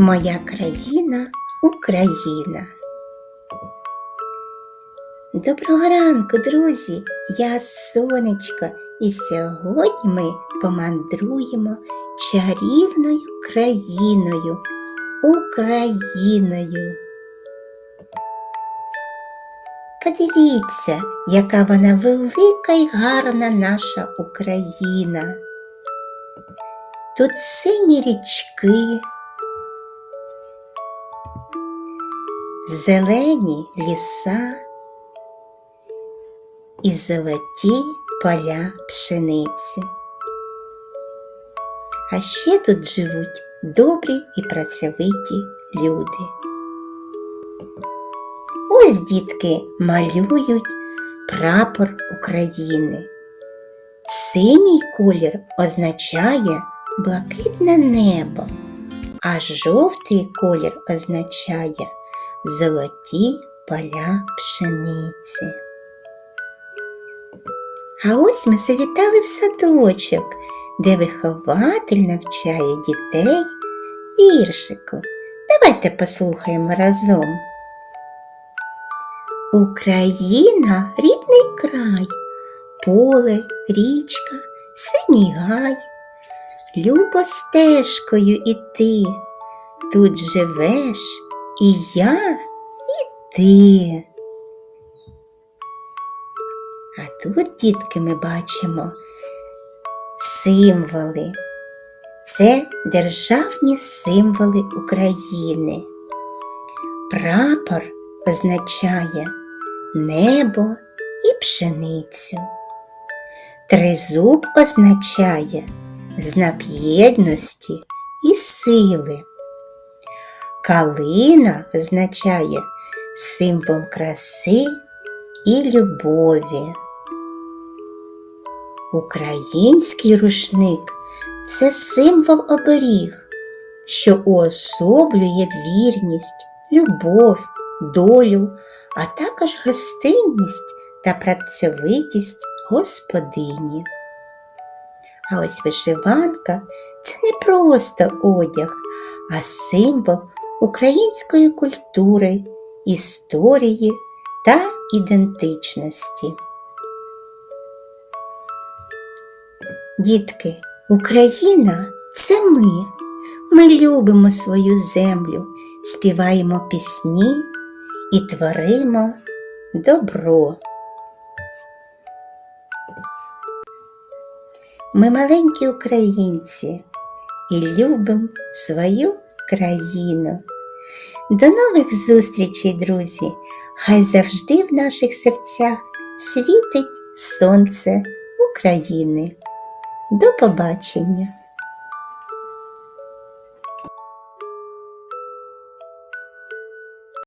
Моя країна Україна. Доброго ранку, друзі! Я сонечко, і сьогодні ми помандруємо чарівною країною, Україною. Подивіться, яка вона велика і гарна наша Україна. Тут сині річки, зелені ліса і золоті поля пшениці. А ще тут живуть добрі і працьовиті люди. Ось дітки малюють прапор України. Синій колір означає блакитне небо, а жовтий колір означає золоті поля пшениці. А ось ми завітали в садочок, де вихователь навчає дітей віршику. Давайте послухаємо разом. Україна рідний край, поле, річка, синій гай. Любо стежкою іти, тут живеш і я, і ти. А тут, дітки, ми бачимо символи. Це державні символи України. Прапор означає небо і пшеницю. Тризуб означає знак єдності і сили. Калина означає символ краси і любові. Український рушник це символ оберіг, що уособлює вірність, любов, долю, а також гостинність та працьовитість господині. А ось вишиванка це не просто одяг, а символ української культури, історії та ідентичності. Дітки, Україна це ми. Ми любимо свою землю, співаємо пісні і творимо добро. Ми маленькі українці і любимо свою країну. До нових зустрічей, друзі! Хай завжди в наших серцях світить сонце України. До побачення!